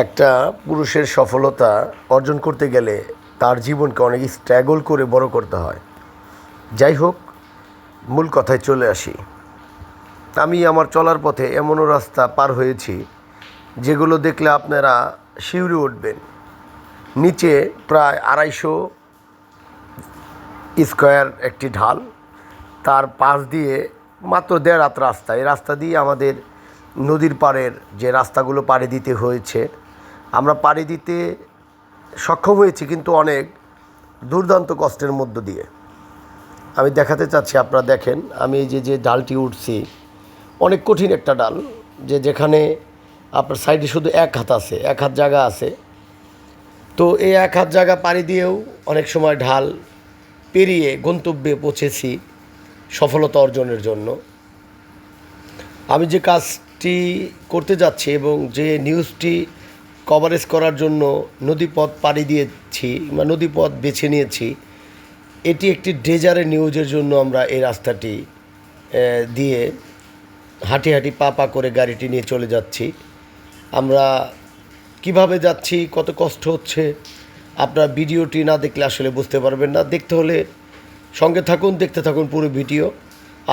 একটা পুরুষের সফলতা অর্জন করতে গেলে তার জীবনকে অনেক স্ট্রাগল করে বড় করতে হয়। যাই হোক, মূল কথায় চলে আসি। আমি আমার চলার পথে এমনও রাস্তা পার হয়েছি, যেগুলো দেখলে আপনারা শিউরে উঠবেন। নিচে প্রায় আড়াইশো স্কোয়ার একটি ঢাল, তার পাশ দিয়ে মাত্র দেড় রাত রাস্তা। এই রাস্তা দিয়ে আমাদের নদীর পাড়ের যে রাস্তাগুলো পাড়ি দিতে হয়েছে আমরা পাড়ি দিতে সক্ষম হয়েছি কিন্তু অনেক দুর্দান্ত কষ্টের মধ্য দিয়ে। আমি দেখাতে চাচ্ছি, আপনারা দেখেন, আমি যে যে ডালটি উঠছি, অনেক কঠিন একটা ডাল, যে যেখানে আপনার সাইডে শুধু এক হাত আছে, এক হাত জায়গা আছে। তো এই এক হাত জায়গা পাড়ি দিয়েও অনেক সময় ঢাল পেরিয়ে গন্তব্যে পৌঁছেছি সফলতা অর্জনের জন্য। আমি যে কাজটি করতে যাচ্ছি এবং যে নিউজটি কভারেজ করার জন্য নদীপথ পাড়ি দিয়েছি বা নদীপথ বেছে নিয়েছি, এটি একটি ডেজারের নিউজের জন্য আমরা এই রাস্তাটি দিয়ে হাঁটি হাঁটি পা পা করে গাড়িটি নিয়ে চলে যাচ্ছি। আমরা কীভাবে যাচ্ছি, কত কষ্ট হচ্ছে, আপনার ভিডিওটি না দেখলে আসলে বুঝতে পারবেন না। দেখতে হলে সঙ্গে থাকুন, দেখতে থাকুন পুরো ভিডিও।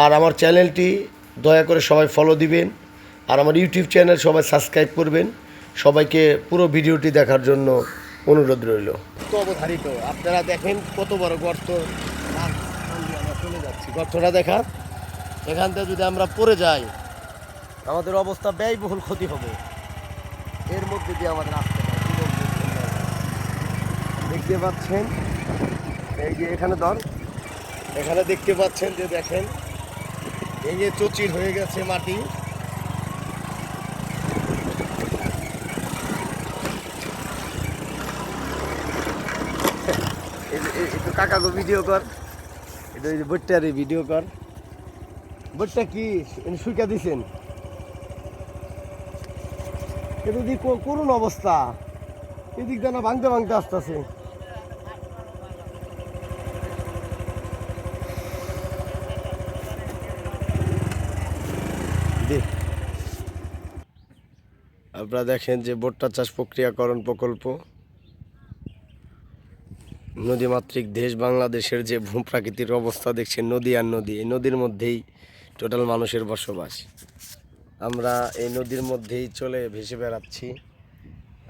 আর আমার চ্যানেলটি দয়া করে সবাই ফলো দিবেন। আর আমার ইউটিউব চ্যানেল সবাই সাবস্ক্রাইব করবেন। সবাইকে পুরো ভিডিওটি দেখার জন্য অনুরোধ রইল। অবধারিত। আপনারা দেখেন কত বড় গর্ত। চলে যাচ্ছি। গর্তটা দেখা এখান থেকে যদি আমরা পড়ে যাই, আমাদের অবস্থা ব্যয়বহুল ক্ষতি হবে। এর মধ্যে দিয়ে আমাদের আসতে। দেখতে পাচ্ছেন? এই যে এখানে ধর। এখানে দেখতে পাচ্ছেন যে দেখেন, এই যে চচির হয়ে গেছে মাটি এই যে- এই- একটু কাকাকে ভিডিও কর। এটা ওই যে বইটারে ভিডিও কর। বইটা কি? সুইকা দিছেন। এটা দি কো- অবস্থা। এদিক দিয়ে ভাঙতে ভাঙতে আসতেছে। আপনারা দেখেন যে ভুট্টা চাষ প্রক্রিয়াকরণ প্রকল্প। নদীমাতৃক দেশ বাংলাদেশের যে ভূপ্রাকৃতির অবস্থা দেখছেন নদী আর নদী, এই নদীর মধ্যেই টোটাল মানুষের বসবাস। আমরা এই নদীর মধ্যেই চলে ভেসে বেড়াচ্ছি।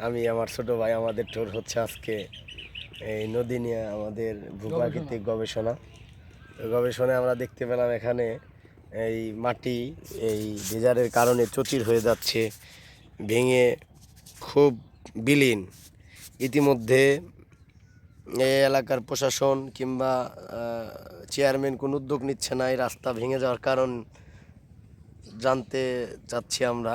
আমি, আমার ছোট ভাই, আমাদের টোর হচ্ছে আজকে এই নদী নিয়ে আমাদের ভূপ্রাকৃতিক গবেষণা। গবেষণায় আমরা দেখতে পেলাম এখানে এই মাটি, এই ডেজারের কারণে চচির হয়ে যাচ্ছে, ভেঙে খুব বিলীন। ইতিমধ্যে এই এলাকার প্রশাসন কিংবা চেয়ারম্যান কোনো উদ্যোগ নিচ্ছে না, এই রাস্তা ভেঙে যাওয়ার কারণ জানতে চাচ্ছি আমরা।